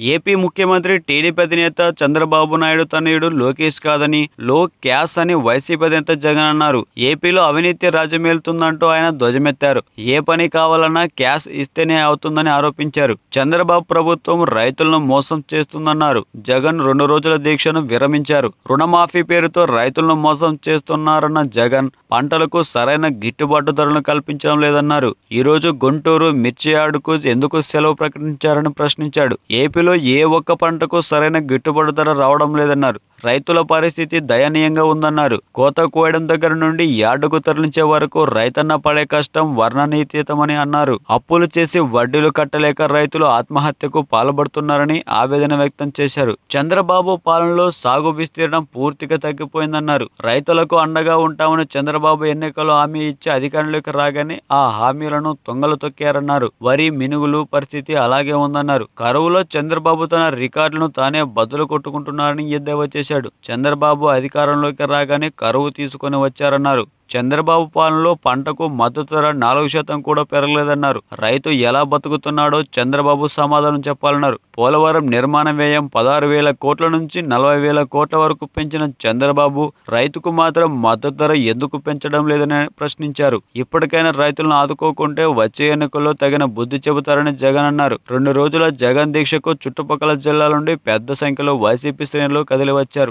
AP ముఖ్యమంత్రి TDP అధినేత చంద్రబాబు నాయుడు తనయుడు లోకేష్ కాదని లో క్యాస్ అని వైసీపీ అధినేత జగన్ అన్నారు. ఏపీలో అవినీతి రాజ్యమేలుతుందంటూ ఆయన ధ్వజమెత్తారు. ఏ పని కావాలన్నా క్యాష్ ఇస్తేనే అవుతుందని ఆరోపించారు. చంద్రబాబు ప్రభుత్వం రైతులను మోసం చేస్తుందన్నారు. జగన్ రెండు రోజుల దీక్షను విరమించారు. రుణమాఫీ పేరుతో రైతులను మోసం చేస్తున్నారన్న జగన్ పంటలకు సరైన గిట్టుబాటు ధరలను కల్పించడం లేదన్నారు. ఈరోజు గుంటూరు మిర్చియాడుకు ఎందుకు సెలవు ప్రకటించారని ప్రశ్నించాడు. ఏపీ ఏపీలో ఏ ఒక్క పంటకు సరైన గిట్టుబాటు ధర రావడం లేదన్నారు. రైతుల పరిస్థితి దయనీయంగా ఉందన్నారు. కోత కోయడం దగ్గర నుండి యార్డుకు తరలించే వరకు రైతన్న పడే కష్టం వర్ణనీతీతమని అన్నారు. అప్పులు చేసి వడ్డీలు కట్టలేక రైతులు ఆత్మహత్యకు పాల్పడుతున్నారని ఆవేదన వ్యక్తం చేశారు. చంద్రబాబు పాలనలో సాగు విస్తీర్ణం పూర్తిగా తగ్గిపోయిందన్నారు. రైతులకు అండగా ఉంటామని చంద్రబాబు ఎన్నికల్లో హామీ ఇచ్చి అధికారంలోకి రాగానే ఆ హామీలను తొంగలు తొక్కారన్నారు. వరి మినుగులు పరిస్థితి అలాగే ఉందన్నారు. కరువులో చంద్రబాబు తన రికార్డులను తానే బదులు కొట్టుకుంటున్నారని ఎద్దేవా చేశాడు. చంద్రబాబు అధికారంలోకి రాగానే కరువు తీసుకొని వచ్చారన్నారు. చంద్రబాబు పాలనలో పంటకు మద్దతు ధర నాలుగు శాతం కూడా పెరగలేదన్నారు. రైతు ఎలా బతుకుతున్నాడో చంద్రబాబు సమాధానం చెప్పాలన్నారు. పోలవరం నిర్మాణ వ్యయం పదహారు వేల కోట్ల నుంచి నలభై వేల కోట్ల వరకు పెంచిన చంద్రబాబు రైతుకు మాత్రం మద్దతు ధర ఎందుకు పెంచడం లేదని ప్రశ్నించారు. ఇప్పటికైనా రైతులను ఆదుకోకుంటే వచ్చే ఎన్నికల్లో తగిన బుద్ధి చెబుతారని జగన్ అన్నారు. రెండు రోజుల జగన్ దీక్షకు చుట్టుపక్కల జిల్లాల నుండి పెద్ద సంఖ్యలో వైసీపీ శ్రేణులు కదిలివచ్చారు.